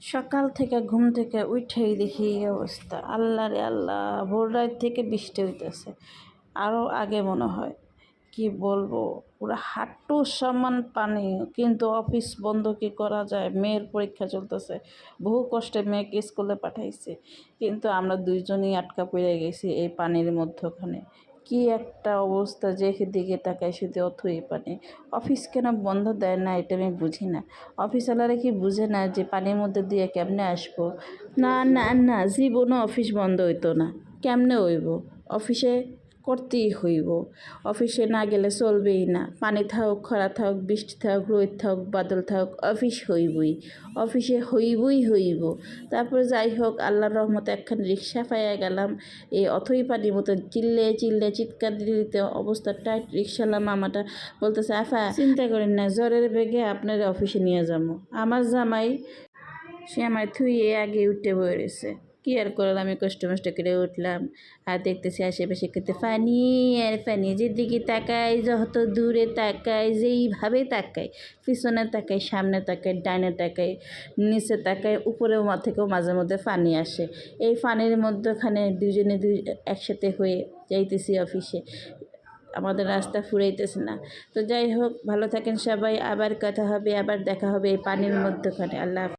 সকাল থেকে ঘুম থেকে উঠেই দেখি এই অবস্থা। আল্লাহ রে আল্লাহ, ভোর রাত থেকে বৃষ্টি হইতেছে। আরও আগে মনে হয়, কি বলব, পুরো হাঁটু সমান পানি, কিন্তু অফিস বন্ধ কি করা যায়? মেয়ের পরীক্ষা চলতেছে, বহু কষ্টে মেয়েকে স্কুলে পাঠাইছে। কিন্তু আমরা দুইজনই আটকা পড়ে গেছি এই পানির মধ্যখানে। কি একটা অবস্থা যে দিকে তাকায় শুধু অথই পানি। অফিস কেন বন্ধ দেয় না এটা আমি বুঝি না। অফিসওয়ালারা কি বুঝে না যে পানির মধ্যে দিয়ে কেমনে আসব? না না না, জীবনও অফিস বন্ধ হইতো না। কেমনে হইব? অফিসে করতেই হইব। অফিসে না গেলে চলবেই না। পানি থাক খরা থাক বৃষ্টি থাক রোদ থাক বাদল থাক অফিস হইবই। অফিসে হইবই হইব। তারপর যাই হোক, আল্লাহর রহমতে একখান রিক্সা পাইয়া গেলাম। এই অথই পানির মতো চিল্লে চিল্লে চিৎকার দিতে অবস্থা টাইট। রিক্সাওয়ালা মামাটা বলতেছে, আফা, চিন্তা করেন না, জ্বরের বেগে আপনার অফিসে নিয়ে যাব। আমার জামাই, সে আমায় থুইয়ে আগে উঠে বয়ে রয়েছে কি আর করলাম? আমি কষ্ট মষ্ট করে উঠলাম। আর দেখতেছি আশেপাশে খেতে ফানি, আর ফানি যেদিকে তাকাই যত দূরে তাকাই যেইভাবে তাকাই পিছনে তাকাই সামনে তাকাই ডাইনে তাকাই নিচে তাকাই উপরেও থেকেও মাঝে মধ্যে ফানি আসে। এই ফানির মধ্যখানে দুজনে দুই, একসাথে হয়ে যাইতেছি অফিসে। আমাদের রাস্তা ফুরাইতেছে না। তো যাই হোক, ভালো থাকেন সবাই। আবার কথা হবে, আবার দেখা হবে এই পানির মধ্যখানে। আল্লাহ।